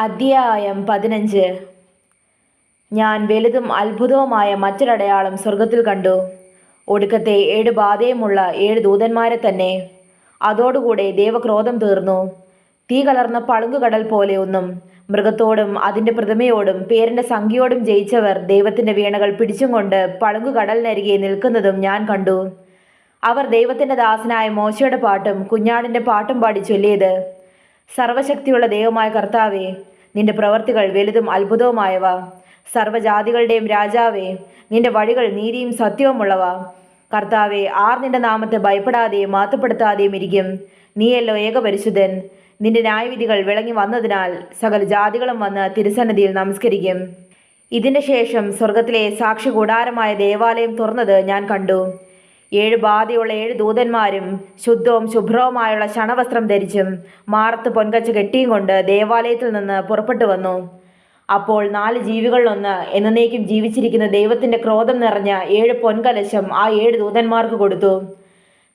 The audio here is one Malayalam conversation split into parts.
അധ്യായം പതിനഞ്ച്. ഞാൻ വലുതും അത്ഭുതവുമായ മറ്റൊരടയാളം സ്വർഗത്തിൽ കണ്ടു. ഒടുക്കത്തെ ഏഴ് ബാധയുമുള്ള ഏഴ് ദൂതന്മാരെ തന്നെ. അതോടുകൂടെ ദേവക്രോധം തീർന്നു. തീ കലർന്ന പളുങ്കുകടൽ പോലെ ഒന്നും മൃഗത്തോടും അതിന്റെ പ്രതിമയോടും പേരിന്റെ സംഖ്യയോടും ജയിച്ചവർ ദൈവത്തിന്റെ വീണകൾ പിടിച്ചും കൊണ്ട് പളുങ്കുകടലിനരികെ നിൽക്കുന്നതും ഞാൻ കണ്ടു. അവർ ദൈവത്തിന്റെ ദാസനായ മോശയുടെ പാട്ടും കുഞ്ഞാടിന്റെ പാട്ടും പാടി ചൊല്ലിയത്. സർവശക്തിയുള്ള ദൈവമായ കർത്താവേ നിന്റെ പ്രവർത്തികൾ വലുതും അത്ഭുതവുമായവ. സർവജാതികളുടെയും രാജാവേ നിന്റെ വഴികൾ നീതിയും സത്യവുമുള്ളവ. കർത്താവെ ആർ നിന്റെ നാമത്തെ ഭയപ്പെടാതെയും മാറ്റപ്പെടുത്താതെയും ഇരിക്കും. നീയല്ലോ ഏകപരിശുദ്ധൻ. നിന്റെ ന്യായവിധികൾ വിളങ്ങി വന്നതിനാൽ സകല ജാതികളും വന്ന് തിരുസന്നിധിയിൽ നമസ്കരിക്കും. ഇതിന് ശേഷം സ്വർഗത്തിലെ സാക്ഷി കൂടാരമായ ദേവാലയം തുറന്നത് ഞാൻ കണ്ടു. ഏഴ് ബാധയുള്ള ഏഴ് ദൂതന്മാരും ശുദ്ധവും ശുഭ്രവുമായുള്ള ക്ഷണവസ്ത്രം ധരിച്ചും മാർത്ത് പൊൻകച്ച് കെട്ടിയും കൊണ്ട് ദേവാലയത്തിൽ നിന്ന് പുറപ്പെട്ടു വന്നു. അപ്പോൾ നാല് ജീവികളിലൊന്ന് എന്നേക്കും ജീവിച്ചിരിക്കുന്ന ദൈവത്തിന്റെ ക്രോധം നിറഞ്ഞ ഏഴ് പൊൻകലശം ആ ഏഴ് ദൂതന്മാർക്ക് കൊടുത്തു.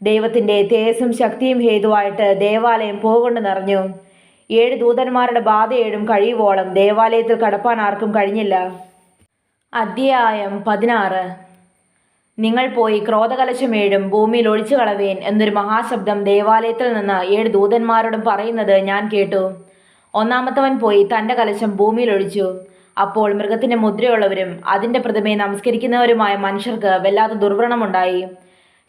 ദൈവത്തിന്റെ തേജസ്സും ശക്തിയും ഹേതുവായിട്ട് ദേവാലയം പോകൊണ്ട് നിറഞ്ഞു. ഏഴ് ദൂതന്മാരുടെ ബാധയേഴും കഴിയുവോളം ദേവാലയത്തിൽ കടപ്പാൻ ആർക്കും കഴിഞ്ഞില്ല. അധ്യായം പതിനാറ്. നിങ്ങൾ പോയി ക്രോധകലശമേഴും ഭൂമിയിൽ ഒഴിച്ചു കളവേൻ എന്നൊരു മഹാശബ്ദം ദേവാലയത്തിൽ നിന്ന് ഏഴ് ദൂതന്മാരോടും പറയുന്നത് ഞാൻ കേട്ടു. ഒന്നാമത്തവൻ പോയി തന്റെ കലശം ഭൂമിയിൽ ഒഴിച്ചു. അപ്പോൾ മൃഗത്തിന്റെ മുദ്രയുള്ളവരും അതിന്റെ പ്രതിമയെ നമസ്കരിക്കുന്നവരുമായ മനുഷ്യർക്ക് വല്ലാത്ത ദുർവ്രണമുണ്ടായി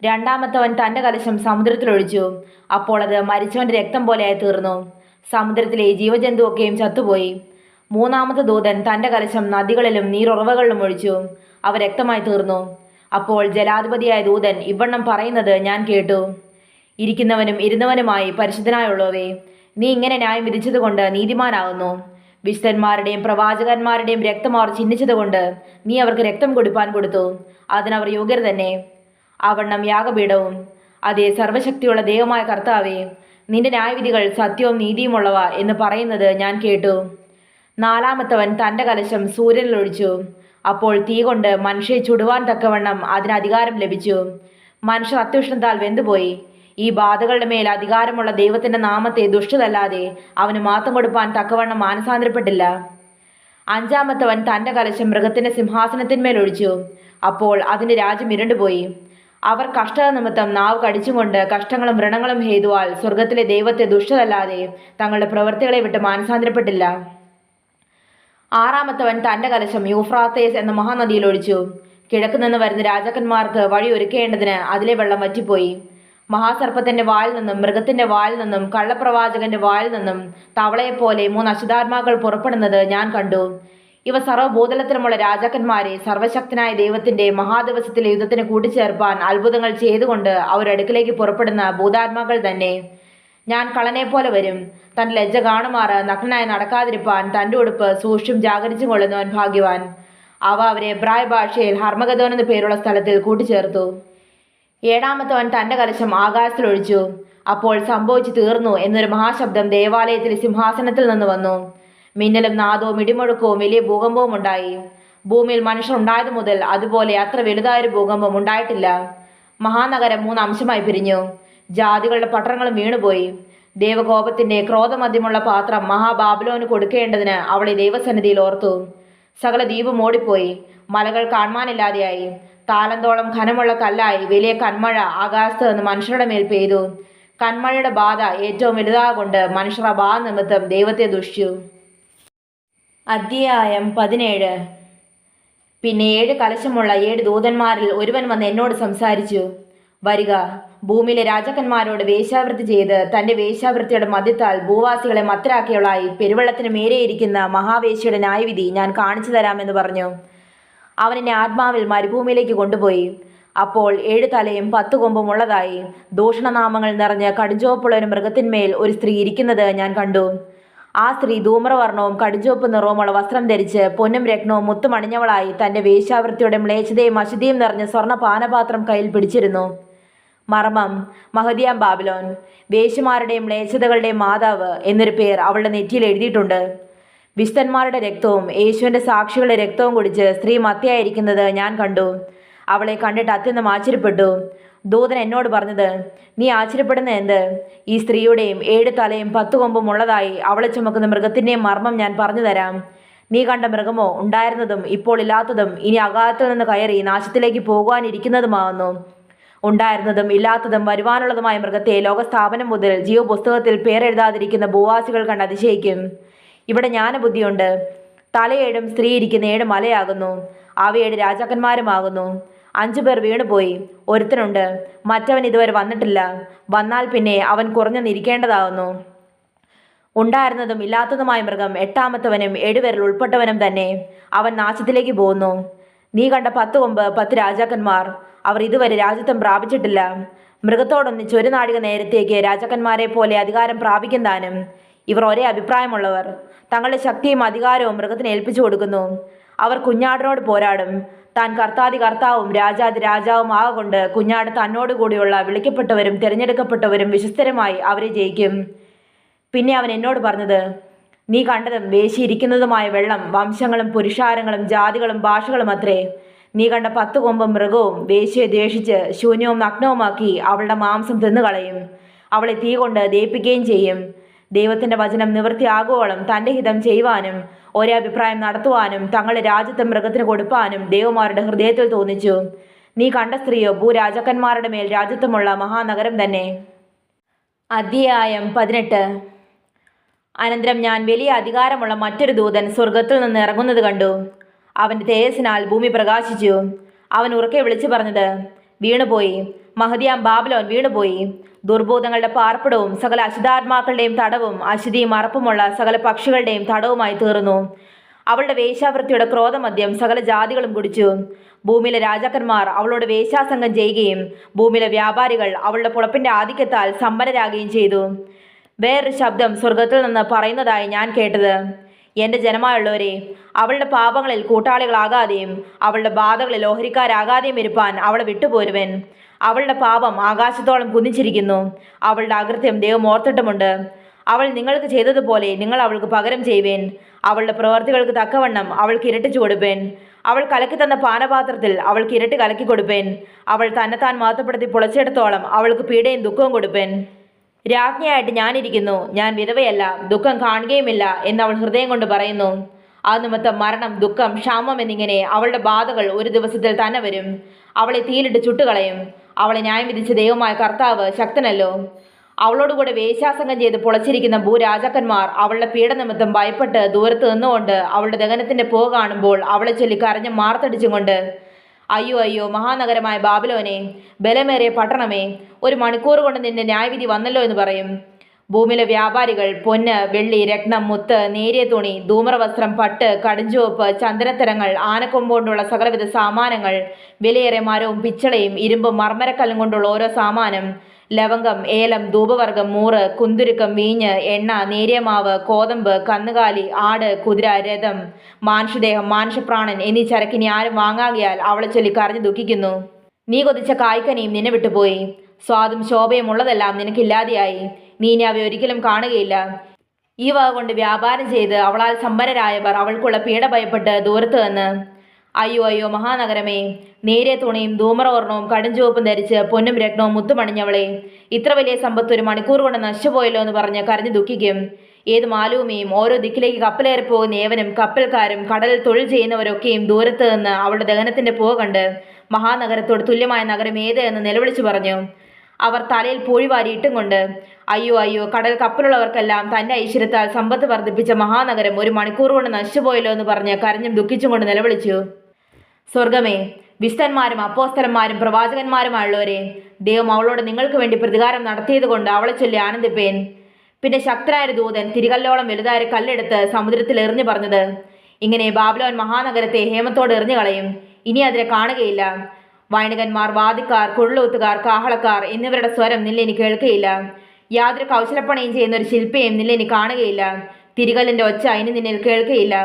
രണ്ടാമത്തവൻ തന്റെ കലശം സമുദ്രത്തിലൊഴിച്ചു അപ്പോൾ അത് മരിച്ചവന്റെ രക്തം പോലെയായി തീർന്നു. സമുദ്രത്തിലെ ജീവജന്തുവൊക്കെയും ചത്തുപോയി. മൂന്നാമത്തെ ദൂതൻ തന്റെ കലശം നദികളിലും നീരുറവകളിലും ഒഴിച്ചു. അവ രക്തമായി തീർന്നു. അപ്പോൾ ജലാധിപതിയായ ദൂതൻ ഇവണ്ണം പറയുന്നത് ഞാൻ കേട്ടു. ഇരിക്കുന്നവനും ഇരുന്നവനുമായി പരിശുദ്ധനായുള്ളവേ നീ ഇങ്ങനെ ന്യായം വിധിച്ചതുകൊണ്ട് നീതിമാനാകുന്നു. വിശുദ്ധന്മാരുടെയും പ്രവാചകന്മാരുടെയും രക്തം അവർ ചിഹ്നിച്ചതുകൊണ്ട് നീ അവർക്ക് രക്തം കൊടുപ്പാൻ കൊടുത്തു. അതിനവർ യോഗ്യർ തന്നെ. അവണ്ണം യാഗപീഠവും. അതേ സർവശക്തിയുള്ള ദൈവമായ കർത്താവേ നിന്റെ ന്യായവിധികൾ സത്യവും നീതിയുമുള്ളവ എന്ന് പറയുന്നത് ഞാൻ കേട്ടു. നാലാമത്തവൻ തന്റെ കലശം സൂര്യനിൽ ഒഴിച്ചു. അപ്പോൾ തീ കൊണ്ട് മനുഷ്യയെ ചുടുവാൻ തക്കവണ്ണം അതിന് അധികാരം ലഭിച്ചു. മനുഷ്യർ അത്യുഷ്ണത്താൽ വെന്തുപോയി. ഈ ബാധകളുടെ മേൽ അധികാരമുള്ള ദൈവത്തിന്റെ നാമത്തെ ദുഷ്ടതല്ലാതെ അവന് മാത്തം കൊടുപ്പാൻ തക്കവണ്ണം മാനസാന്തരപ്പെട്ടില്ല. അഞ്ചാമത്തവൻ തന്റെ കലശം മൃഗത്തിന്റെ സിംഹാസനത്തിന്മേൽ ഒഴിച്ചു. അപ്പോൾ അതിന്റെ രാജ്യം ഇരുണ്ടുപോയി. അവർ കഷ്ടത നിമിത്തം നാവ് കടിച്ചുകൊണ്ട് കഷ്ടങ്ങളും വ്രണങ്ങളും ഹേതുവാൽ സ്വർഗത്തിലെ ദൈവത്തെ ദുഷ്ടതല്ലാതെ തങ്ങളുടെ പ്രവൃത്തികളെ വിട്ട് മാനസാന്തരപ്പെട്ടില്ല. ആറാമത്തവൻ തന്റെ കലശം യൂഫ്രാത്തേസ് എന്ന മഹാനദിയിൽ ഒഴിച്ചു. കിഴക്ക് നിന്ന് വരുന്ന രാജാക്കന്മാർക്ക് വഴി ഒരുക്കേണ്ടതിന് അതിലെ വെള്ളം വറ്റിപ്പോയി. മഹാസർപ്പത്തിന്റെ വായിൽ നിന്നും മൃഗത്തിന്റെ വായിൽ നിന്നും കള്ളപ്രവാചകന്റെ വായിൽ നിന്നും തവളയെപ്പോലെ മൂന്ന് അശുദ്ധാത്മാക്കൾ പുറപ്പെടുന്നത് ഞാൻ കണ്ടു. ഇവ സർവഭൂതലത്തിലുമുള്ള രാജാക്കന്മാരെ സർവശക്തനായ ദൈവത്തിന്റെ മഹാദിവസത്തിലെ യുദ്ധത്തിന് കൂട്ടിച്ചേർപ്പാൻ അത്ഭുതങ്ങൾ ചെയ്തുകൊണ്ട് അവരടുക്കിലേക്ക് പുറപ്പെടുന്ന ഭൂതാത്മാക്കൾ തന്നെ. ഞാൻ കളനെ പോലെ വരും. തന്റെ ലജ്ജ കാണുമാറ് നഗ്നായി നടക്കാതിരിപ്പാൻ തന്റെ ഉടുപ്പ് സൂക്ഷ്യം ജാഗരിച്ചും കൊള്ളുന്നവൻ ഭാഗ്യവാൻ. അവ അവരെ എബ്രായ ഭാഷയിൽ ഹർമഗതോൻ എന്ന പേരുള്ള സ്ഥലത്തിൽ കൂട്ടിച്ചേർത്തു. ഏഴാമത്തവൻ തന്റെ കലശം ആകാശത്തിലൊഴിച്ചു അപ്പോൾ സംഭവിച്ചു തീർന്നു എന്നൊരു മഹാശബ്ദം ദേവാലയത്തിലെ സിംഹാസനത്തിൽ നിന്ന് വന്നു. മിന്നലും നാദവും ഇടിമുഴക്കവും വലിയ ഭൂകമ്പവും ഉണ്ടായി. ഭൂമിയിൽ മനുഷ്യർ ഉണ്ടായതു മുതൽ അതുപോലെ അത്ര വലുതായൊരു ഭൂകമ്പം ഉണ്ടായിട്ടില്ല. മഹാനഗരം മൂന്ന് അംശമായി പിരിഞ്ഞു. ജാതികളുടെ പട്ടണങ്ങളും വീണുപോയി. ദേവകോപത്തിന്റെ ക്രോധമദ്യമുള്ള പാത്രം മഹാബാബുലോന് കൊടുക്കേണ്ടതിന് അവളെ ദൈവസന്നിധിയിൽ ഓർത്തു. സകല ദ്വീപും ഓടിപ്പോയി മലകൾ കാണുവാനില്ലാതെയായി താലന്തോളം ഖനമുള്ള കല്ലായി വലിയ കന്മഴ ആകാശത്ത് നിന്ന് മനുഷ്യരുടെ മേൽ പെയ്തു. കന്മഴയുടെ ബാധ ഏറ്റവും വലുതാകൊണ്ട് മനുഷ്യർ ആ നിമിത്തം ദൈവത്തെ ദുഷിച്ചു. അധ്യായം പതിനേഴ്. പിന്നെ ഏഴ് കലശമുള്ള ഏഴ് ദൂതന്മാരിൽ ഒരുവൻ വന്ന് എന്നോട് സംസാരിച്ചു. വരിക. ഭൂമിയിലെ രാജാക്കന്മാരോട് വേശ്യാവൃത്തി ചെയ്ത് തന്റെ വേശ്യാവൃത്തിയുടെ മദ്യത്താൽ ഭൂവാസികളെ മത്തരാക്കിയവളായി പെരുവെള്ളത്തിന് മേരെയിരിക്കുന്ന മഹാവേശിയുടെ ന്യായവിധി ഞാൻ കാണിച്ചു തരാമെന്ന് പറഞ്ഞു. അവൻ എന്നെ ആത്മാവിൽ മരുഭൂമിയിലേക്ക് കൊണ്ടുപോയി. അപ്പോൾ ഏഴ് തലയും പത്ത് കൊമ്പും ഉള്ളതായി ദൂഷണനാമങ്ങൾ നിറഞ്ഞ കടുഞ്ചുവപ്പുള്ള ഒരു മൃഗത്തിന്മേൽ ഒരു സ്ത്രീ ഇരിക്കുന്നത് ഞാൻ കണ്ടു. ആ സ്ത്രീ ധൂമ്രവർണവും കടുഞ്ചുവപ്പ് നിറവുമുള്ള വസ്ത്രം ധരിച്ച് പൊന്നും രത്നവും മുത്തുമണിഞ്ഞവളായി തന്റെ വേശ്യാവൃത്തിയുടെ മ്ലേച്ഛതയും അശുദ്ധിയും നിറഞ്ഞ സ്വർണ പാനപാത്രം കയ്യിൽ പിടിച്ചിരുന്നു. മർമ്മം മഹദിയാം ബാബിലോൻ വേശ്യമാരുടെയും മ്ലേച്ഛതകളുടെയും മാതാവ് എന്നൊരു പേർ അവളുടെ നെറ്റിയിൽ എഴുതിയിട്ടുണ്ട്. വിശുദ്ധന്മാരുടെ രക്തവും യേശുവിന്റെ സാക്ഷികളുടെ രക്തവും കുടിച്ച് സ്ത്രീ മത്തിയായിരിക്കുന്നത് ഞാൻ കണ്ടു. അവളെ കണ്ടിട്ട് അത്യന്തം ആശ്ചര്യപ്പെട്ടു. ദൂതൻ എന്നോട് പറഞ്ഞത് നീ ആശ്ചര്യപ്പെടുന്ന എന്ത്? ഈ സ്ത്രീയുടെയും ഏഴ് തലയും പത്ത് കൊമ്പും ഉള്ളതായി അവളെ ചുമക്കുന്ന മൃഗത്തിന്റെയും മർമ്മം ഞാൻ പറഞ്ഞു തരാം. നീ കണ്ട മൃഗമോ ഉണ്ടായിരുന്നതും ഇപ്പോൾ ഇല്ലാത്തതും ഇനി അകാലത്തിൽ നിന്ന് കയറി നാശത്തിലേക്ക് പോകുവാനിരിക്കുന്നതുമാവുന്നു. ഉണ്ടായിരുന്നതും ഇല്ലാത്തതും വരുവാനുള്ളതുമായ മൃഗത്തെ ലോകസ്ഥാപനം മുതൽ ജീവപുസ്തകത്തിൽ പേരെഴുതാതിരിക്കുന്ന ഭൂവാസികൾ കണ്ട് അതിശയിക്കും. ഇവിടെ ജ്ഞാനബുദ്ധിയുണ്ട്. തലയേഴും സ്ത്രീ ഇരിക്കുന്ന ഏഴ് മലയാകുന്നു. അവയേഴ് രാജാക്കന്മാരുമാകുന്നു. അഞ്ചു പേർ വീണുപോയി. ഒരുത്തനുണ്ട്. മറ്റവൻ ഇതുവരെ വന്നിട്ടില്ല. വന്നാൽ പിന്നെ അവൻ കുറഞ്ഞു നിരിക്കേണ്ടതാകുന്നു ഉണ്ടായിരുന്നതും ഇല്ലാത്തതുമായ മൃഗം എട്ടാമത്തവനും ഏഴുപേരിൽ ഉൾപ്പെട്ടവനും തന്നെ അവൻ നാശത്തിലേക്ക് പോകുന്നു. നീ കണ്ട പത്ത് കൊമ്പ് പത്ത് രാജാക്കന്മാർ. അവർ ഇതുവരെ രാജ്യത്വം പ്രാപിച്ചിട്ടില്ല. മൃഗത്തോടൊന്നിച്ച് ഒരു നാഴിക നേരത്തേക്ക് രാജാക്കന്മാരെ പോലെ അധികാരം പ്രാപിക്കുന്നതാനും ഇവർ ഒരേ അഭിപ്രായമുള്ളവർ. തങ്ങളുടെ ശക്തിയും അധികാരവും മൃഗത്തിന് ഏൽപ്പിച്ചു കൊടുക്കുന്നു. അവർ കുഞ്ഞാടിനോട് പോരാടും. താൻ കർത്താതി കർത്താവും രാജാതി രാജാവും ആകൊണ്ട് കുഞ്ഞാട് തന്നോടുകൂടിയുള്ള വിളിക്കപ്പെട്ടവരും തിരഞ്ഞെടുക്കപ്പെട്ടവരും വിശ്വസ്തരമായി അവരെ ജയിക്കും. പിന്നെ അവൻ എന്നോട് പറഞ്ഞത് നീ കണ്ടതും വേശിയിരിക്കുന്നതുമായ വെള്ളം വംശങ്ങളും പുരുഷാരങ്ങളും ജാതികളും ഭാഷകളും അത്രേ. നീ കണ്ട പത്ത് കൊമ്പ് മൃഗവും വേശ്യയെ ദ്വേഷിച്ച് ശൂന്യവും നഗ്നവുമാക്കി അവളുടെ മാംസം തിന്നുകളയും. അവളെ തീ കൊണ്ട് ദയിപ്പിക്കുകയും ചെയ്യും. ദൈവത്തിന്റെ വചനം നിവൃത്തിയാകുവോളം തന്റെ ഹിതം ചെയ്യുവാനും ഒരേ അഭിപ്രായം നടത്തുവാനും തങ്ങളുടെ രാജ്യത്തെ മൃഗത്തിന് കൊടുപ്പാനും ദൈവമാരുടെ ഹൃദയത്തിൽ തോന്നിച്ചു. നീ കണ്ട സ്ത്രീയോ ഭൂരാജാക്കന്മാരുടെ മേൽ രാജ്യത്വമുള്ള മഹാനഗരം തന്നെ. അധ്യായം പതിനെട്ട്. അനന്തരം ഞാൻ വലിയ അധികാരമുള്ള മറ്റൊരു ദൂതൻ സ്വർഗത്തിൽ നിന്ന് ഇറങ്ങുന്നത് കണ്ടു. അവന്റെ തേജസ്സിനാൽ ഭൂമി പ്രകാശിച്ചു. അവൻ ഉറക്കെ വിളിച്ചു പറഞ്ഞത് വീണുപോയി. മഹദിയാം ബാബലോൻ വീണുപോയി. ദുർബോധങ്ങളുടെ പാർപ്പിടവും സകല അശുദ്ധാത്മാക്കളുടെയും തടവും അശുദ്ധിയും അറപ്പുമുള്ള സകല പക്ഷികളുടെയും തടവുമായി തീർന്നു. അവളുടെ വേശ്യാവൃത്തിയുടെ ക്രോധമദ്യം സകല ജാതികളും കുടിച്ചു. ഭൂമിയിലെ രാജാക്കന്മാർ അവളോട് വേശാസംഗം ചെയ്യുകയും ഭൂമിയിലെ വ്യാപാരികൾ അവളുടെ പുളപ്പിന്റെ ആധിക്യത്താൽ സമ്പന്നരാകുകയും ചെയ്തു. വേറൊരു ശബ്ദം സ്വർഗത്തിൽ നിന്ന് പറയുന്നതായി ഞാൻ കേട്ടത് എന്റെ ജനമായുള്ളവരെ അവളുടെ പാപങ്ങളിൽ കൂട്ടാളികളാകാതെയും അവളുടെ ബാധകളിൽ ഓഹരിക്കാരാകാതെയും ഇരുപ്പാൻ അവളെ വിട്ടുപോരുവൻ. അവളുടെ പാപം ആകാശത്തോളം കുന്നിച്ചിരിക്കുന്നു. അവളുടെ അകൃത്യം ദൈവം ഓർത്തിട്ടുമുണ്ട്. അവൾ നിങ്ങൾക്ക് ചെയ്തതുപോലെ നിങ്ങൾ അവൾക്ക് പകരം ചെയ്യുവേൻ. അവളുടെ പ്രവർത്തികൾക്ക് തക്കവണ്ണം അവൾക്ക് ഇരട്ടിച്ചു കൊടുപ്പേൻ. അവൾ കലക്കി തന്ന പാനപാത്രത്തിൽ അവൾക്ക് ഇരട്ടി കലക്കി കൊടുപ്പേൻ. അവൾ തന്നെത്താൻ മാത്രപ്പെടുത്തി പൊളച്ചെടുത്തോളം അവൾക്ക് പീഡയും ദുഃഖവും കൊടുപ്പേൻ. രാജ്ഞിയായിട്ട് ഞാനിരിക്കുന്നു. ഞാൻ വിധവയല്ല. ദുഃഖം കാണുകയുമില്ല എന്ന് അവൾ ഹൃദയം കൊണ്ട് പറയുന്നു. ആ നിമിത്തം മരണം ദുഃഖം ക്ഷാമം എന്നിങ്ങനെ അവളുടെ ബാധകൾ ഒരു ദിവസത്തിൽ തന്നെ വരും. അവളെ തീയിലിട്ട് ചുട്ടുകളയും. അവളെ ന്യായം വിധിച്ച ദൈവമായ കർത്താവ് ശക്തനല്ലോ. അവളോടുകൂടെ വേശ്യാസംഗം ചെയ്ത് പൊളച്ചിരിക്കുന്ന ഭൂരാജാക്കന്മാർ അവളുടെ പീഡനിമിത്തം ഭയപ്പെട്ട് ദൂരത്ത് നിന്നുകൊണ്ട് അവളുടെ ദഹനത്തിന്റെ പോ കാണുമ്പോൾ അവളെ ചൊല്ലി കരഞ്ഞ് മാർത്തടിച്ചും കൊണ്ട് അയ്യോ അയ്യോ മഹാനഗരമായ ബാബിലോനെ ബലമേറിയ പട്ടണമേ ഒരു മണിക്കൂർ കൊണ്ട് നിന്റെ ന്യായവിധി വന്നല്ലോ എന്ന് പറയും. ഭൂമിയിലെ വ്യാപാരികൾ പൊന്ന് വെള്ളി രത്നം മുത്ത് നേരിയ തുണി ധൂമ്രവസ്ത്രം പട്ട് കടുഞ്ചുവപ്പ് ചന്ദനത്തരങ്ങൾ ആനക്കൊമ്പ് കൊണ്ടുള്ള സകലവിധ സാമാനങ്ങൾ വിലയേറെ മരവും പിച്ചളയും ഇരുമ്പും മർമ്മരക്കല്ലും കൊണ്ടുള്ള ഓരോ സാമാനം ലവംഗം ഏലം ധൂപവർഗം മൂറ് കുന്തുരുക്കം വീഞ്ഞ് എണ്ണ നേരിയമാവ് കോതമ്പ് കന്നുകാലി ആട് കുതിര രഥം മാനുഷദേഹം മാനുഷപ്രാണൻ എന്നീ ചരക്കിനി ആരും വാങ്ങാകിയാൽ അവളെ ചൊല്ലി കരഞ്ഞു ദുഃഖിക്കുന്നു. നീ കൊതിച്ച കായ്ക്കനിയും നിന്നെ വിട്ടുപോയി. സ്വാദും ശോഭയും ഉള്ളതെല്ലാം നിനക്കില്ലാതെയായി. നീ ഇനി അവ ഒരിക്കലും കാണുകയില്ല. ഈ വക കൊണ്ട് വ്യാപാരം ചെയ്ത് അവളാൽ സമ്പന്നരായവർ അവൾക്കുള്ള പീഡ ഭയപ്പെട്ട് ദൂരത്ത് നിന്ന് അയ്യോ അയ്യോ മഹാനഗരമേ നേരിയ തുണിയും ധൂമറവർണവും കടുംചുവപ്പും ധരിച്ച് പൊന്നും രത്നവും മുത്തുമണിഞ്ഞവളെ. ഇത്ര വലിയ സമ്പത്ത് ഒരു മണിക്കൂർ കൊണ്ട് നശിച്ചുപോയല്ലോ എന്ന് പറഞ്ഞ് കരഞ്ഞു ദുഃഖിക്കും. ഏത് മാലൂമിയും ഓരോ ദിക്കിലേക്ക് കപ്പലേറി പോകുന്ന ഏവനും കപ്പൽക്കാരും കടലിൽ തൊഴിൽ ചെയ്യുന്നവരൊക്കെയും ദൂരത്ത് നിന്ന് അവളുടെ ദഹനത്തിന്റെ പോ കണ്ട് മഹാനഗരത്തോട് തുല്യമായ നഗരം ഏത് എന്ന് നിലവിളിച്ചു പറഞ്ഞു. അവർ തലയിൽ പൂഴി വാരിയിട്ടും കൊണ്ട് അയ്യോ അയ്യോ കടൽ കപ്പലുള്ളവർക്കെല്ലാം തന്റെ ഐശ്വര്യത്താൽ സമ്പത്ത് വർദ്ധിപ്പിച്ച മഹാനഗരം ഒരു മണിക്കൂർ കൊണ്ട് നശിച്ചുപോയല്ലോ എന്ന് പറഞ്ഞ് കരഞ്ഞും ദുഃഖിച്ചും കൊണ്ട് നിലവിളിച്ചു. സ്വർഗമേ വിസ്തന്മാരും അപ്പോസ്തലന്മാരും പ്രവാചകന്മാരുമായുള്ളവരെ ദൈവം അവളോട് നിങ്ങൾക്ക് വേണ്ടി പ്രതികാരം നടത്തിയത് കൊണ്ട് അവളെ ചൊല്ലി ആനന്ദിപ്പേൻ. പിന്നെ ശക്തനായ ഒരു ദൂതൻ തിരികല്ലോളം വലുതായ കല്ലെടുത്ത് സമുദ്രത്തിൽ എറിഞ്ഞു പറഞ്ഞത് ഇങ്ങനെ ബാബിലോൻ മഹാനഗരത്തെ ഹേമത്തോട് എറിഞ്ഞു കളയും. ഇനി അതിനെ കാണുകയില്ല. വൈണികന്മാർ വാദിക്കാർ കുഴലൂത്തുകാർ കാഹളക്കാർ എന്നിവരുടെ സ്വരം നില്ലെനി കേൾക്കുകയില്ല യാതൊരു കൗശലപ്പണിയും ചെയ്യുന്ന ഒരു ശില്പിയും നില്ലെനി കാണുകയില്ല. തിരികല്ലിന്റെ ഒച്ച ഇനി നിന്നിൽ കേൾക്കുകയില്ല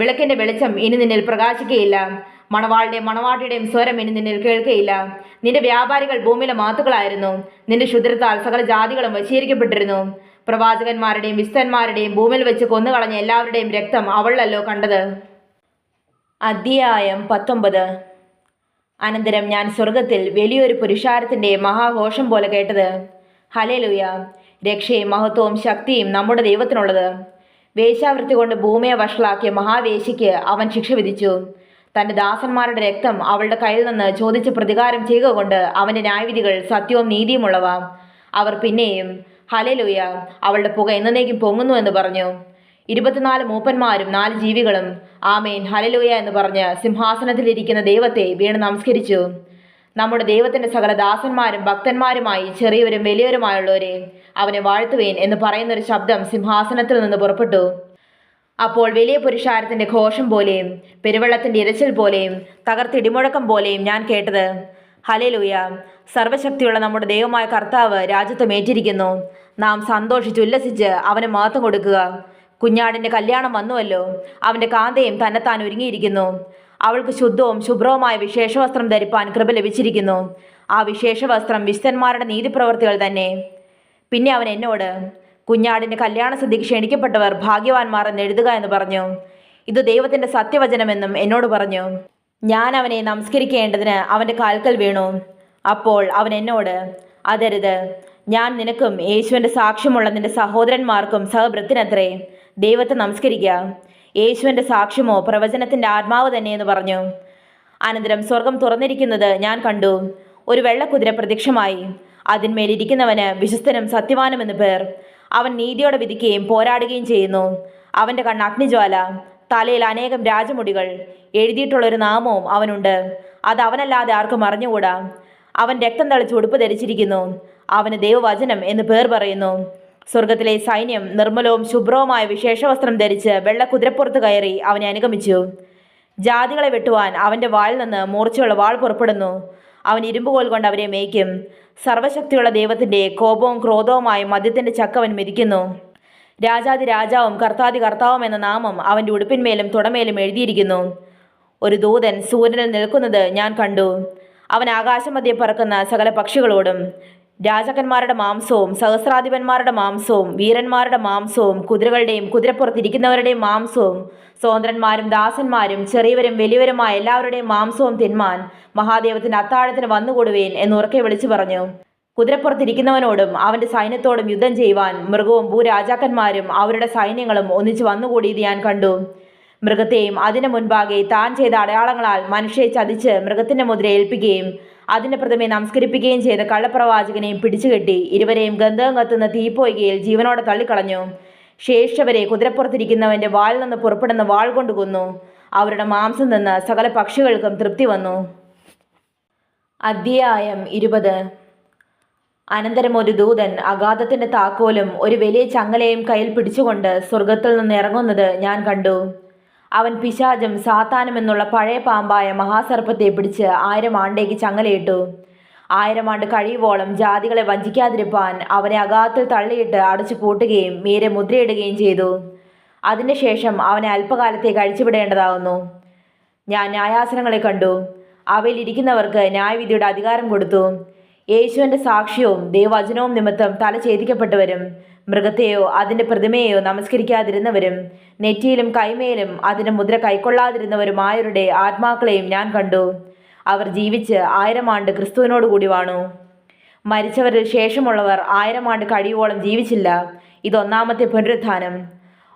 വിളക്കിന്റെ വെളിച്ചം ഇനി നിന്നിൽ പ്രകാശിക്കുകയില്ല മണവാളുടെയും മണവാട്ടിയുടെയും സ്വരം ഇനി നിന്നിൽ കേൾക്കുകയില്ല നിന്റെ വ്യാപാരികൾ ഭൂമിയിലെ മാത്തുകളായിരുന്നു നിന്റെ ക്ഷുദ്രത്താൽ സകല ജാതികളും വശീകരിക്കപ്പെട്ടിരുന്നു. പ്രവാചകന്മാരുടെയും വിസ്തന്മാരുടെയും ഭൂമിയിൽ വെച്ച് കൊന്നുകളഞ്ഞ എല്ലാവരുടെയും രക്തം അവളല്ലോ കണ്ടത്. അധ്യായം പത്തൊമ്പത്. അനന്തരം ഞാൻ സ്വർഗത്തിൽ വലിയൊരു പുരുഷാരത്തിന്റെ മഹാഘോഷം പോലെ കേട്ടത്. ഹലേലുയ രക്ഷയും മഹത്വവും ശക്തിയും നമ്മുടെ ദൈവത്തിനുള്ളത്. വേശ്യാവൃത്തി കൊണ്ട് ഭൂമിയെ വഷളാക്കിയ മഹാവേശിക്ക് അവൻ ശിക്ഷ വിധിച്ചു. തന്റെ ദാസന്മാരുടെ രക്തം അവളുടെ കയ്യിൽ നിന്ന് ചോദിച്ച് പ്രതികാരം ചെയ്യുക കൊണ്ട് അവന്റെ ന്യായവിധികൾ സത്യവും നീതിയുമുള്ളവ. അവർ പിന്നെയും ഹലലുയ അവളുടെ പുക എന്നേക്കും പൊങ്ങുന്നു എന്ന് പറഞ്ഞു. ഇരുപത്തിനാല് മൂപ്പന്മാരും നാല് ജീവികളും ആമേൻ ഹലലൂയ എന്ന് പറഞ്ഞ് സിംഹാസനത്തിലിരിക്കുന്ന ദൈവത്തെ വീണ് നമസ്കരിച്ചു. നമ്മുടെ ദൈവത്തിന്റെ സകല ദാസന്മാരും ഭക്തന്മാരുമായി ചെറിയവരും വലിയവരുമായുള്ളവരെ അവനെ വാഴ്ത്തുവേൻ എന്ന് പറയുന്നൊരു ശബ്ദം സിംഹാസനത്തിൽ നിന്ന് പുറപ്പെട്ടു. അപ്പോൾ വലിയ പുരുഷാരത്തിന്റെ ഘോഷം പോലെയും പെരുവെള്ളത്തിന്റെ ഇരച്ചിൽ പോലെയും തകർത്തിടിമുഴക്കം പോലെയും ഞാൻ കേട്ടത്. ഹലേലുയ സർവശക്തിയുള്ള നമ്മുടെ ദൈവമായ കർത്താവ് രാജ്യത്വം ഏറ്റിരിക്കുന്നു. നാം സന്തോഷിച്ച് ഉല്ലസിച്ച് അവന് മഹത്വം കൊടുക്കുക. കുഞ്ഞാടിന്റെ കല്യാണം വന്നുവല്ലോ. അവന്റെ കാന്തയും തന്നെത്താൻ ഒരുങ്ങിയിരിക്കുന്നു. അവൾക്ക് ശുദ്ധവും ശുഭ്രവുമായ വിശേഷവസ്ത്രം ധരിപ്പാൻ കൃപ ലഭിച്ചിരിക്കുന്നു. ആ വിശേഷവസ്ത്രം വിശുദ്ധന്മാരുടെ നീതിപ്രവർത്തികൾ തന്നെ. പിന്നെ അവൻ എന്നോട് കുഞ്ഞാടിന്റെ കല്യാണ സദ്യക്ക് ക്ഷണിക്കപ്പെട്ടവർ ഭാഗ്യവാന്മാർ എന്ന് എഴുതുക എന്ന് പറഞ്ഞു. ഇത് ദൈവത്തിന്റെ സത്യവചനമെന്നും എന്നോട് പറഞ്ഞു. ഞാൻ അവനെ നമസ്കരിക്കേണ്ടതിന് അവന്റെ കാൽക്കൽ വീണു. അപ്പോൾ അവൻ എന്നോട് അതരുത്. ഞാൻ നിനക്കും യേശുവിന്റെ സാക്ഷ്യമുള്ള നിന്റെ സഹോദരന്മാർക്കും സഹഭൃത്തിനത്രേ ദൈവത്തെ നമസ്കരിക്കുക യേശുവിന്റെ സാക്ഷ്യമോ പ്രവചനത്തിന്റെ ആത്മാവ് തന്നെയെന്ന് പറഞ്ഞു. അനന്തരം സ്വർഗം തുറന്നിരിക്കുന്നത് ഞാൻ കണ്ടു. ഒരു വെള്ളക്കുതിര പ്രത്യക്ഷമായി. അതിന്മേലിരിക്കുന്നവന് വിശ്വസ്തനും സത്യവാനും എന്ന് പേർ. അവൻ നീതിയോടെ വിധിക്കുകയും പോരാടുകയും ചെയ്യുന്നു. അവന്റെ കണ്ണ് അഗ്നിജ്വാല തലയിൽ അനേകം രാജമുടികൾ എഴുതിയിട്ടുള്ളൊരു നാമവും അവനുണ്ട്. അത് അവനല്ലാതെ ആർക്കും അറിഞ്ഞുകൂടാ. അവൻ രക്തം തളിച്ച് ഉടുപ്പ് ധരിച്ചിരിക്കുന്നു. അവന് ദൈവവചനം എന്ന് പേർ പറയുന്നു. സ്വർഗത്തിലെ സൈന്യം നിർമ്മലവും ശുഭ്രവുമായ വിശേഷവസ്ത്രം ധരിച്ച് വെള്ള കുതിരപ്പുറത്ത് കയറി അവനെ അനുഗമിച്ചു. ജാതികളെ വെട്ടുവാൻ അവന്റെ വാളിൽ നിന്ന് മൂർച്ചയുള്ള വാൾ പുറപ്പെടുന്നു. അവൻ ഇരുമ്പുകോൽ കൊണ്ട് അവരെ മേയ്ക്കും. സർവശക്തിയുള്ള ദൈവത്തിന്റെ കോപവും ക്രോധവുമായ മദ്യത്തിന്റെ ചക്കവൻ മിരിക്കുന്നു. രാജാതി രാജാവും കർത്താതി കർത്താവും എന്ന നാമം അവന്റെ ഉടുപ്പിന്മേലും തുടമേലും എഴുതിയിരിക്കുന്നു. ഒരു ദൂതൻ സൂര്യനിൽ നിൽക്കുന്നത് ഞാൻ കണ്ടു. അവൻ ആകാശമധ്യെ പറക്കുന്ന സകല പക്ഷികളോടും രാജാക്കന്മാരുടെ മാംസവും സഹസ്രാധിപന്മാരുടെ മാംസവും വീരന്മാരുടെ മാംസവും കുതിരകളുടെയും കുതിരപ്പുറത്തിരിക്കുന്നവരുടെയും മാംസവും സ്വതന്ത്രന്മാരും ദാസന്മാരും ചെറിയവരും വലിയവരുമായ എല്ലാവരുടെയും മാംസവും തിന്മാൻ മഹാദേവത്തിന്റെ അത്താഴത്തിന് വന്നുകൂടുവേൻ എന്ന് ഉറക്കെ വിളിച്ചു പറഞ്ഞു. കുതിരപ്പുറത്തിരിക്കുന്നവനോടും അവന്റെ സൈന്യത്തോടും യുദ്ധം ചെയ്യുവാൻ മൃഗവും ഭൂരാജാക്കന്മാരും അവരുടെ സൈന്യങ്ങളും ഒന്നിച്ചു വന്നുകൂടിയത് ഞാൻ കണ്ടു. മൃഗത്തെയും അതിനു മുൻപാകെ താൻ ചെയ്ത അടയാളങ്ങളാൽ മനുഷ്യയെ ചതിച്ച് മൃഗത്തിന്റെ മുദ്ര ഏൽപ്പിക്കുകയും അതിന്റെ പ്രതിമയെ നമസ്കരിപ്പിക്കുകയും ചെയ്ത കള്ളപ്രവാചകനെയും പിടിച്ചുകെട്ടി ഇരുവരെയും ഗന്ധകം കത്തുന്ന തീപ്പോയികയിൽ ജീവനോടെ തള്ളിക്കളഞ്ഞു. ശേഷവരെ കുതിരപ്പുറത്തിരിക്കുന്നവന്റെ വാളിൽ നിന്ന് പുറപ്പെടുന്ന വാൾ കൊണ്ട് കൊന്നു അവരുടെ മാംസം നിന്ന് സകല പക്ഷികൾക്കും തൃപ്തി വന്നു. അധ്യായം ഇരുപത്. അനന്തരം ഒരു ദൂതൻ അഗാധത്തിന്റെ താക്കോലും ഒരു വലിയ ചങ്ങലയും കയ്യിൽ പിടിച്ചുകൊണ്ട് സ്വർഗത്തിൽ നിന്ന് ഇറങ്ങുന്നത് ഞാൻ കണ്ടു. അവൻ പിശാചും സാത്താനും എന്നുള്ള പഴയ പാമ്പായ മഹാസർപ്പത്തെ പിടിച്ച് ആയിരം ആണ്ടേക്ക് ചങ്ങലയിട്ടു. ആയിരം ആണ്ട് കഴിയുവോളം ജാതികളെ വഞ്ചിക്കാതിരിപ്പാൻ അവനെ അഗാധത്തിൽ തള്ളിയിട്ട് അടച്ചു പൂട്ടുകയും മീരെ മുദ്രയിടുകയും ചെയ്തു അതിനുശേഷം അവനെ അല്പകാലത്തേക്ക് കഴിച്ചുവിടേണ്ടതാവുന്നു ഞാൻ ന്യായാസനങ്ങളെ കണ്ടു. അവയിലിരിക്കുന്നവർക്ക് ന്യായവിധിയുടെ അധികാരം കൊടുത്തു. യേശുവിന്റെ സാക്ഷ്യവും ദൈവവചനവും നിമിത്തം തല ഛേദിക്കപ്പെട്ടവരും മൃഗത്തെയോ അതിന്റെ പ്രതിമയെയോ നമസ്കരിക്കാതിരുന്നവരും നെറ്റിയിലും കൈമേലും അതിന്റെ മുദ്ര കൈക്കൊള്ളാതിരുന്നവരുമായവരുടെ ആത്മാക്കളെയും ഞാൻ കണ്ടു. അവർ ജീവിച്ച് ആയിരം ആണ്ട് ക്രിസ്തുവിനോട് കൂടി വാണു. മരിച്ചവരിൽ ശേഷമുള്ളവർ ആയിരം ആണ്ട് കഴിയുവോളം ജീവിച്ചില്ല. ഇതൊന്നാമത്തെ പുനരുത്ഥാനം.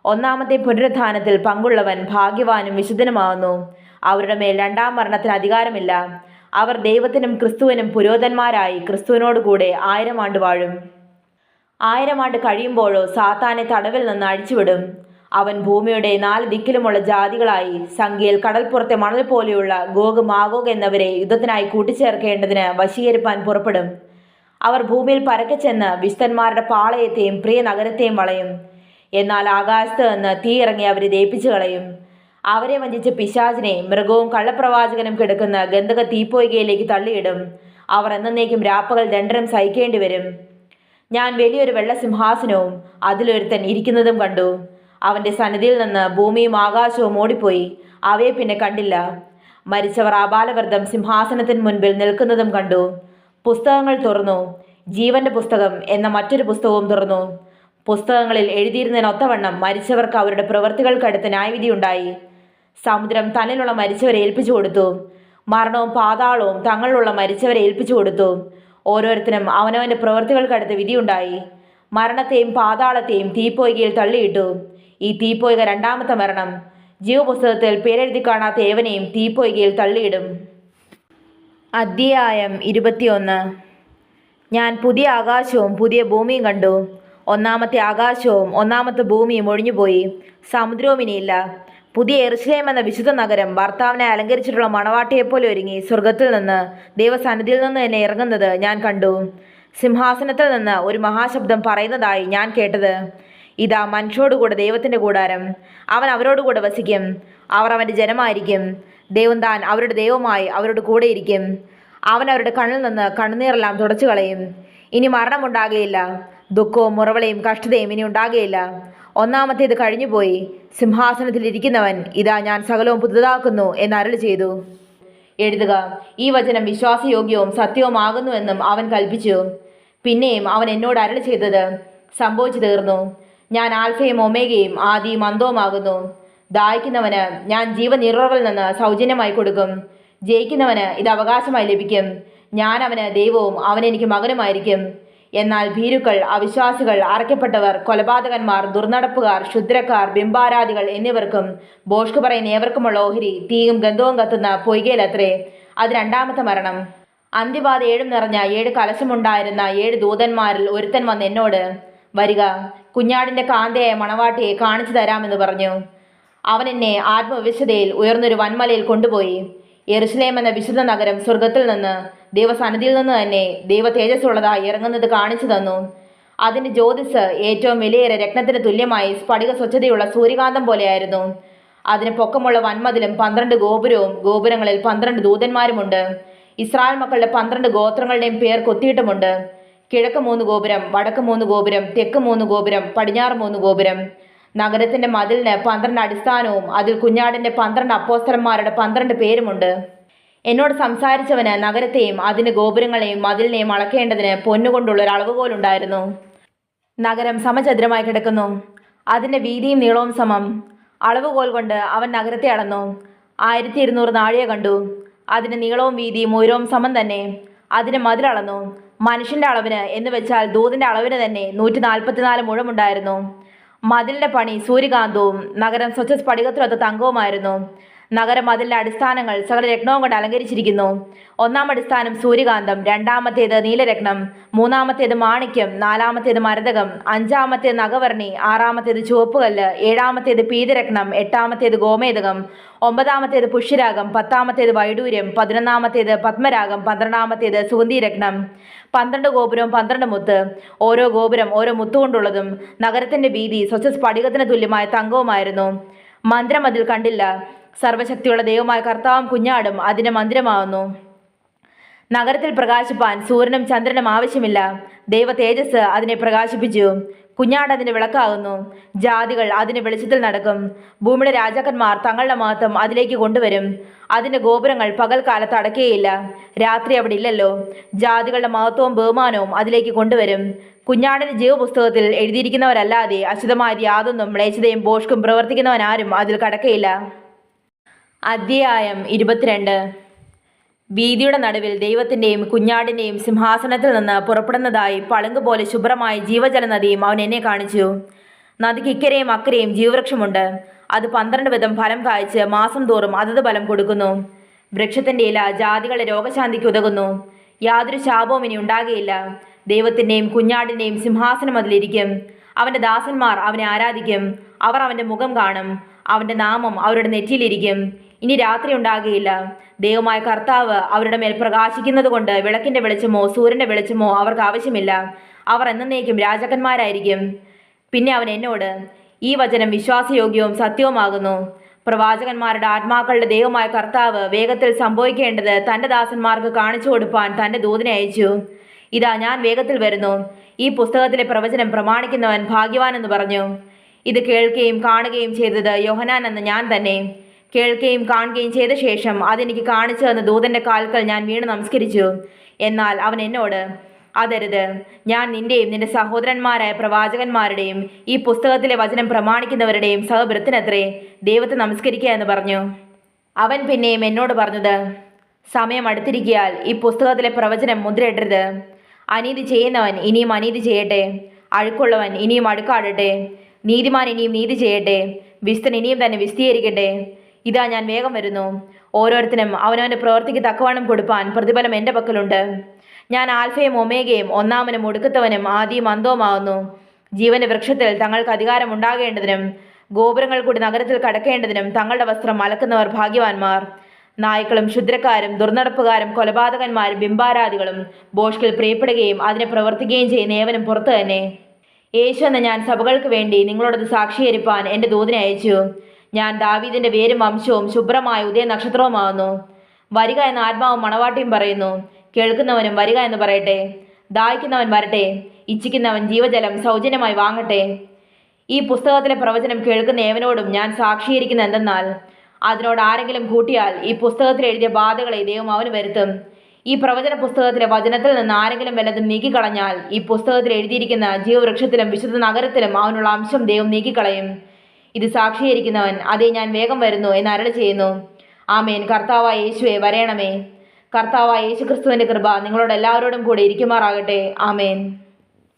ഒന്നാമത്തെ പുനരുത്ഥാനത്തിൽ പങ്കുള്ളവൻ ഭാഗ്യവാനും വിശുദ്ധനുമാവുന്നു. അവരുടെ മേൽ രണ്ടാം മരണത്തിന് അധികാരമില്ല. അവർ ദൈവത്തിനും ക്രിസ്തുവിനും പുരോധന്മാരായി ക്രിസ്തുവിനോടുകൂടെ ആയിരം ആണ്ട് വാഴും. ആയിരം ആണ്ട് കഴിയുമ്പോഴോ സാത്താനെ തടവിൽ നിന്ന് അഴിച്ചുവിടും. അവൻ ഭൂമിയുടെ നാല് ദിക്കിലുമുള്ള ജാതികളായി സംഖ്യയിൽ കടൽപ്പുറത്തെ മണൽ പോലെയുള്ള ഗോഗ് മാഗോഗ് എന്നവരെ യുദ്ധത്തിനായി കൂട്ടിച്ചേർക്കേണ്ടതിന് വശീകരിപ്പാൻ പുറപ്പെടും. അവർ ഭൂമിയിൽ പരക്കെ ചെന്ന് വിശുദ്ധന്മാരുടെ പാളയത്തെയും പ്രിയ നഗരത്തെയും വളയും. എന്നാൽ ആകാശത്ത് നിന്ന് തീ ഇറങ്ങി അവരെ ദയിപ്പിച്ചു കളയും. അവരെ വഞ്ചിച്ച പിശാചിനെ മൃഗവും കള്ളപ്രവാചകനും കിടക്കുന്ന ഗന്ധക തീപ്പോയികയിലേക്ക് തള്ളിയിടും. അവർ എന്നേക്കും രാപ്പകൽ ദണ്ഡനം സഹിക്കേണ്ടി വരും ഞാൻ വലിയൊരു വെള്ളസിംഹാസനവും അതിലൊരുത്തൻ ഇരിക്കുന്നതും കണ്ടു. അവന്റെ സന്നിധിയിൽ നിന്ന് ഭൂമിയും ആകാശവും ഓടിപ്പോയി. അവയെ പിന്നെ കണ്ടില്ല. മരിച്ചവർ ആബാലവൃദ്ധം സിംഹാസനത്തിന് മുൻപിൽ നിൽക്കുന്നതും കണ്ടു. പുസ്തകങ്ങൾ തുറന്നു. ജീവന്റെ പുസ്തകം എന്ന മറ്റൊരു പുസ്തകവും തുറന്നു. പുസ്തകങ്ങളിൽ എഴുതിയിരുന്നതിനൊത്തവണ്ണം മരിച്ചവർക്ക് അവരുടെ പ്രവൃത്തികൾക്കടുത്ത് ന്യായവിധിയുണ്ടായി സമുദ്രം തന്നിലുള്ള മരിച്ചവരെ ഏൽപ്പിച്ചു കൊടുത്തു. മരണവും പാതാളവും തങ്ങളിലുള്ള മരിച്ചവരെ ഏൽപ്പിച്ചു കൊടുത്തു. ഓരോരുത്തരും അവനവന്റെ പ്രവൃത്തികൾക്കടുത്ത് വിധിയുണ്ടായി. മരണത്തെയും പാതാളത്തെയും തീപ്പോയ്കയിൽ തള്ളിയിട്ടു. ഈ തീപ്പോയ്ക രണ്ടാമത്തെ മരണം. ജീവപുസ്തകത്തിൽ പേരെഴുതി കാണാത്ത ഏവനെയും തീപ്പോയ്കയിൽ തള്ളിയിടും. അധ്യായം ഇരുപത്തിയൊന്ന്. ഞാൻ പുതിയ ആകാശവും പുതിയ ഭൂമിയും കണ്ടു. ഒന്നാമത്തെ ആകാശവും ഒന്നാമത്തെ ഭൂമിയും ഒഴിഞ്ഞുപോയി. സമുദ്രവും ഇനിയില്ല പുതിയ എറുസലേം എന്ന വിശുദ്ധ നഗരം ഭർത്താവിനെ അലങ്കരിച്ചിട്ടുള്ള മണവാട്ടിയെപ്പോലെ ഒരുങ്ങി സ്വർഗത്തിൽ നിന്ന് ദൈവസന്നിധിയിൽ നിന്ന് എന്നെ ഇറങ്ങുന്നത് ഞാൻ കണ്ടു. സിംഹാസനത്തിൽ നിന്ന് ഒരു മഹാശബ്ദം പറയുന്നതായി ഞാൻ കേട്ടത്. ഇതാ മനുഷ്യോടുകൂടെ ദൈവത്തിന്റെ കൂടാരം. അവൻ അവരോടുകൂടെ വസിക്കും. അവർ അവന്റെ ജനമായിരിക്കും. ദൈവം താൻ അവരുടെ ദൈവമായി അവരോട് കൂടെയിരിക്കും അവൻ അവരുടെ കണ്ണിൽ നിന്ന് കണ്ണുനീരെല്ലാം തുടച്ചു കളയും ഇനി മരണമുണ്ടാകുകയില്ല ദുഃഖവും മുറവളയും കഷ്ടതയും ഇനി ഉണ്ടാകുകയില്ല ഒന്നാമത്തേത് കഴിഞ്ഞുപോയി. സിംഹാസനത്തിൽ ഇരിക്കുന്നവൻ ഇതാ ഞാൻ സകലവും പുതുതാക്കുന്നു എന്ന് അരുൾ ചെയ്തു. എഴുതുക ഈ വചനം വിശ്വാസയോഗ്യവും സത്യവുമാകുന്നുവെന്നും അവൻ കൽപ്പിച്ചു. പിന്നെയും അവൻ എന്നോട് അരുൾ ചെയ്തത് സംഭവിച്ചു തീർന്നു. ഞാൻ ആൽഫയും ഒമേഗയും ആദിയും അന്തവുമാകുന്നു. ദാഹിക്കുന്നവന് ഞാൻ ജീവനിറവിൽ നിന്ന് സൗജന്യമായി കൊടുക്കും. ജയിക്കുന്നവന് ഇത് അവകാശമായി ലഭിക്കും. ഞാൻ അവന് ദൈവവും അവൻ എനിക്ക് മകനുമായിരിക്കും. എന്നാൽ ഭീരുക്കൾ അവിശ്വാസികൾ അറയ്ക്കപ്പെട്ടവർ കൊലപാതകന്മാർ ദുർനടപ്പുകാർ ക്ഷുദ്രക്കാർ ബിംബാരാധികൾ എന്നിവർക്കും ബോഷ്ക് പറയുന്ന ഏവർക്കുമുള്ള ഓഹരി തീയും ഗന്ധവും കത്തുന്ന പൊയ്കയിലത്രേ അത് രണ്ടാമത്തെ മരണം. അന്തിവാദ ഏഴും നിറഞ്ഞ ഏഴ് കലശമുണ്ടായിരുന്ന ഏഴ് ദൂതന്മാരിൽ ഒരുത്തൻ വന്ന് എന്നോട് വരിക കുഞ്ഞാടിന്റെ കാന്തയായ മണവാട്ടിയെ കാണിച്ചു തരാമെന്ന് പറഞ്ഞു. അവൻ എന്നെ ആത്മവിശ്വതയിൽ ഉയർന്നൊരു വൻമലയിൽ കൊണ്ടുപോയി. യെറുസലേം എന്ന വിശുദ്ധ നഗരം സ്വർഗത്തിൽ നിന്ന് ദൈവസന്നിധിയിൽ നിന്ന് തന്നെ ദൈവ തേജസ്സുള്ളതായി ഇറങ്ങുന്നത് കാണിച്ചു തന്നു. അതിന്റെ ജ്യോതിസ് ഏറ്റവും വിലയേറെ രത്നത്തിന് തുല്യമായി സ്ഫടിക സ്വച്ഛതയുള്ള സൂര്യകാന്തം പോലെയായിരുന്നു. അതിന് പൊക്കമുള്ള വൻമതിലും പന്ത്രണ്ട് ഗോപുരവും ഗോപുരങ്ങളിൽ പന്ത്രണ്ട് ദൂതന്മാരുമുണ്ട്. ഇസ്രായേൽ മക്കളുടെ പന്ത്രണ്ട് ഗോത്രങ്ങളുടെയും പേർ കൊത്തിയിട്ടുമുണ്ട്. കിഴക്ക് മൂന്ന് ഗോപുരം വടക്ക് മൂന്ന് ഗോപുരം തെക്ക് മൂന്ന് ഗോപുരം പടിഞ്ഞാറ് മൂന്ന് ഗോപുരം. നഗരത്തിന്റെ മതിലിന് പന്ത്രണ്ട് അടിസ്ഥാനവും അതിൽ കുഞ്ഞാടിന്റെ പന്ത്രണ്ട് അപ്പോസ്തലന്മാരുടെ പന്ത്രണ്ട് പേരുമുണ്ട്. എന്നോട് സംസാരിച്ചവന് നഗരത്തെയും അതിന്റെ ഗോപുരങ്ങളെയും മതിലിനെയും അളക്കേണ്ടതിന് പൊന്നുകൊണ്ടുള്ള ഒരു അളവുകോലുണ്ടായിരുന്നു. നഗരം സമചതുരമായി കിടക്കുന്നു. അതിന്റെ വീതിയും നീളവും സമം. അളവുകോൽ കൊണ്ട് അവൻ നഗരത്തെ അളന്നു. ആയിരത്തി ഇരുന്നൂറ് നാഴിക കണ്ടു. അതിന്റെ നീളവും വീതിയും ഉയരവും സമം തന്നെ. അതിന് മതിലളന്നു മനുഷ്യന്റെ അളവിന് എന്ന് വെച്ചാൽ ദൂതിന്റെ അളവിന് തന്നെ നൂറ്റി നാൽപ്പത്തിനാല് മുഴമുണ്ടായിരുന്നു. മതിലിന്റെ പണി സൂര്യകാന്തവും നഗരം സ്വച്ഛ സ്ഫടികത്തിലൊത്ത തങ്കവുമായിരുന്നു. നഗരം അടിസ്ഥാനങ്ങൾ സകല രത്നവും കൊണ്ട് അലങ്കരിച്ചിരിക്കുന്നു. ഒന്നാം അടിസ്ഥാനം സൂര്യകാന്തം രണ്ടാമത്തേത് നീലരത്നം മൂന്നാമത്തേത് മാണിക്യം നാലാമത്തേത് മരതകം അഞ്ചാമത്തേത് നഗവർണി ആറാമത്തേത് ചുവപ്പുകല്ല് ഏഴാമത്തേത് പീതരത്നം എട്ടാമത്തേത് ഗോമേതകം ഒമ്പതാമത്തേത് പുഷ്യരാഗം പത്താമത്തേത് വൈഡൂര്യം പതിനൊന്നാമത്തേത് പത്മരാഗം പന്ത്രണ്ടാമത്തേത് സുഗന്ധിരത്നം. പന്ത്രണ്ട് ഗോപുരവും പന്ത്രണ്ട് മുത്ത്. ഓരോ ഗോപുരം ഓരോ മുത്തുകൊണ്ടുള്ളതും നഗരത്തിന്റെ വീതി സ്വച്ഛ സ്ഫടികത്തിന് തുല്യമായ തങ്കവുമായിരുന്നു. മന്ത്രം അതിൽ കണ്ടില്ല. സർവശക്തിയുള്ള ദൈവമായ കർത്താവും കുഞ്ഞാടും അതിന് മന്ദിരമാവുന്നു. നഗരത്തിൽ പ്രകാശിപ്പാൻ സൂര്യനും ചന്ദ്രനും ആവശ്യമില്ല. ദൈവ തേജസ് അതിനെ പ്രകാശിപ്പിച്ചു. കുഞ്ഞാട് അതിന് വിളക്കാകുന്നു ജാതികൾ അതിന് വെളിച്ചത്തിൽ നടക്കും. ഭൂമിയുടെ രാജാക്കന്മാർ തങ്ങളുടെ മഹത്വം അതിലേക്ക് കൊണ്ടുവരും. അതിന്റെ ഗോപുരങ്ങൾ പകൽക്കാലത്ത് അടക്കുകയില്ല രാത്രി അവിടെ ഇല്ലല്ലോ. ജാതികളുടെ മഹത്വവും ബഹുമാനവും അതിലേക്ക് കൊണ്ടുവരും. കുഞ്ഞാടിന്റെ ജീവപുസ്തകത്തിൽ എഴുതിയിരിക്കുന്നവരല്ലാതെ അശുദ്ധമായ യാതൊന്നും മ്ലേച്ഛതയും ബോഷ്കും പ്രവർത്തിക്കുന്നവനാരും അതിൽ കടക്കയില്ല. അധ്യായം ഇരുപത്തിരണ്ട്. വീതിയുടെ നടുവിൽ ദൈവത്തിന്റെയും കുഞ്ഞാടിന്റെയും സിംഹാസനത്തിൽ നിന്ന് പുറപ്പെടുന്നതായി പളുങ്ക് പോലെ ശുഭ്രമായ ജീവജല നദിയും അവൻ എന്നെ കാണിച്ചു. നദിക്ക് ഇക്കരയും അക്കരയും ജീവവൃക്ഷമുണ്ട്. അത് പന്ത്രണ്ട് വിധം ഫലം കായ്ച്ച് മാസം തോറും അതത് ഫലം കൊടുക്കുന്നു. വൃക്ഷത്തിന്റെ ഇല ജാതികളെ രോഗശാന്തിക്ക് ഉതകുന്നു. യാതൊരു ശാപവും ഇനി ഉണ്ടാകുകയില്ല ദൈവത്തിന്റെയും കുഞ്ഞാടിന്റെയും സിംഹാസനം അതിലിരിക്കും. അവന്റെ ദാസന്മാർ അവനെ ആരാധിക്കും. അവർ അവന്റെ മുഖം കാണും. അവന്റെ നാമം അവരുടെ നെറ്റിയിലിരിക്കും. ഇനി രാത്രി ഉണ്ടാകുകയില്ല. ദൈവമായ കർത്താവ് അവരുടെ മേൽ പ്രകാശിക്കുന്നത് കൊണ്ട് വിളക്കിന്റെ വെളിച്ചമോ സൂര്യന്റെ വെളിച്ചമോ അവർക്ക് ആവശ്യമില്ല. അവർ എന്നേക്കും രാജാക്കന്മാരായിരിക്കും. പിന്നെ അവൻ എന്നോട് ഈ വചനം വിശ്വാസയോഗ്യവും സത്യവുമാകുന്നു. പ്രവാചകന്മാരുടെ ആത്മാക്കളുടെ ദൈവമായ കർത്താവ് വേഗത്തിൽ സംഭവിക്കേണ്ടത് തന്റെ ദാസന്മാർക്ക് കാണിച്ചു കൊടുപ്പാൻ തന്റെ ദൂതനെ അയച്ചു. ഇതാ ഞാൻ വേഗത്തിൽ വരുന്നു. ഈ പുസ്തകത്തിലെ പ്രവചനം പ്രമാണിക്കുന്നവൻ ഭാഗ്യവാൻ എന്ന് പറഞ്ഞു. ഇത് കേൾക്കുകയും കാണുകയും ചെയ്തത് യോഹനാൻ എന്ന് ഞാൻ തന്നെ. കേൾക്കുകയും കാണുകയും ചെയ്ത ശേഷം അതെനിക്ക് കാണിച്ചു തന്ന ദൂതന്റെ കാൽക്കൽ ഞാൻ വീണ് നമസ്കരിച്ചു. എന്നാൽ അവൻ എന്നോട് അതരുത്. ഞാൻ നിന്റെയും നിന്റെ സഹോദരന്മാരായ പ്രവാചകന്മാരുടെയും ഈ പുസ്തകത്തിലെ വചനം പ്രമാണിക്കുന്നവരുടെയും സഹഭൃത്തിനത്രേ ദൈവത്തെ നമസ്കരിക്കുക എന്ന് പറഞ്ഞു. അവൻ പിന്നെയും എന്നോട് പറഞ്ഞത് സമയം അടുത്തിരിക്കിയാൽ ഈ പുസ്തകത്തിലെ പ്രവചനം മുദ്രയിടരുത്. അനീതി ചെയ്യുന്നവൻ ഇനിയും അനീതി ചെയ്യട്ടെ. അഴുക്കുള്ളവൻ ഇനിയും അഴുക്കാടട്ടെ നീതിമാൻ ഇനിയും നീതി ചെയ്യട്ടെ. വിസ്തൻ ഇനിയും തന്നെ വിസ്തീകരിക്കട്ടെ ഇതാ ഞാൻ വേഗം വരുന്നു. ഓരോരുത്തരും അവനവന്റെ പ്രവൃത്തിക്ക് തക്കവണ്ണം കൊടുപ്പാൻ പ്രതിഫലം എന്റെ പക്കലുണ്ട്. ഞാൻ ആൽഫയും ഒമേഗയും ഒന്നാമനും ഒടുക്കത്തവനും ആദ്യം അന്തവുമാകുന്നു ജീവന്റെ വൃക്ഷത്തിൽ തങ്ങൾക്ക് അധികാരം ഉണ്ടാകേണ്ടതിനും ഗോപുരങ്ങൾ കൂടി നഗരത്തിൽ കടക്കേണ്ടതിനും തങ്ങളുടെ വസ്ത്രം അലക്കുന്നവർ ഭാഗ്യവാന്മാർ. നായ്ക്കളും ക്ഷുദ്രക്കാരും ദുർനടപ്പുകാരും കൊലപാതകന്മാരും ബിംബാരാധികളും ബോഷ്കിൽ പ്രിയപ്പെടുകയും അതിനെ പ്രവർത്തിക്കുകയും ചെയ്യുന്ന ഏവനും പുറത്തു തന്നെ. യേശു എന്ന ഞാൻ സഭകൾക്ക് വേണ്ടി നിങ്ങളോടത് സാക്ഷീകരിപ്പാൻ എന്റെ ദൂതിനെ അയച്ചു. ഞാൻ ദാവീദിന്റെ വേരും വംശവും ശുഭ്രമായ ഉദയ നക്ഷത്രവുമാകുന്നു വരിക എന്ന ആത്മാവും മണവാട്ടിയും പറയുന്നു. കേൾക്കുന്നവനും വരിക എന്ന് പറയട്ടെ. ദാഹിക്കുന്നവൻ വരട്ടെ. ഇച്ഛിക്കുന്നവൻ ജീവജലം സൗജന്യമായി വാങ്ങട്ടെ. ഈ പുസ്തകത്തിലെ പ്രവചനം കേൾക്കുന്ന ഏവനോടും ഞാൻ സാക്ഷീകരിക്കുന്ന എന്തെന്നാൽ അതിനോട് ആരെങ്കിലും കൂട്ടിയാൽ ഈ പുസ്തകത്തിൽ എഴുതിയ ബാധകളെ ദൈവം അവന് വരുത്തും. ഈ പ്രവചന പുസ്തകത്തിലെ വചനത്തിൽ നിന്ന് ആരെങ്കിലും വല്ലതും നീക്കിക്കളഞ്ഞാൽ ഈ പുസ്തകത്തിൽ എഴുതിയിരിക്കുന്ന ജീവവൃക്ഷത്തിലും വിശുദ്ധ നഗരത്തിലും അവനുള്ള അംശം ദൈവം നീക്കിക്കളയും. ഇത് സാക്ഷീകരിക്കുന്നവൻ അതേ ഞാൻ വേഗം വരുന്നു എന്ന് അരളി ചെയ്യുന്നു. ആമേൻ. കർത്താവായ യേശുവെ വരയണമേ. കർത്താവായ യേശുക്രിസ്തുവിന്റെ കൃപ നിങ്ങളോട് എല്ലാവരോടും കൂടെ ഇരിക്കുമാറാകട്ടെ. ആമേൻ.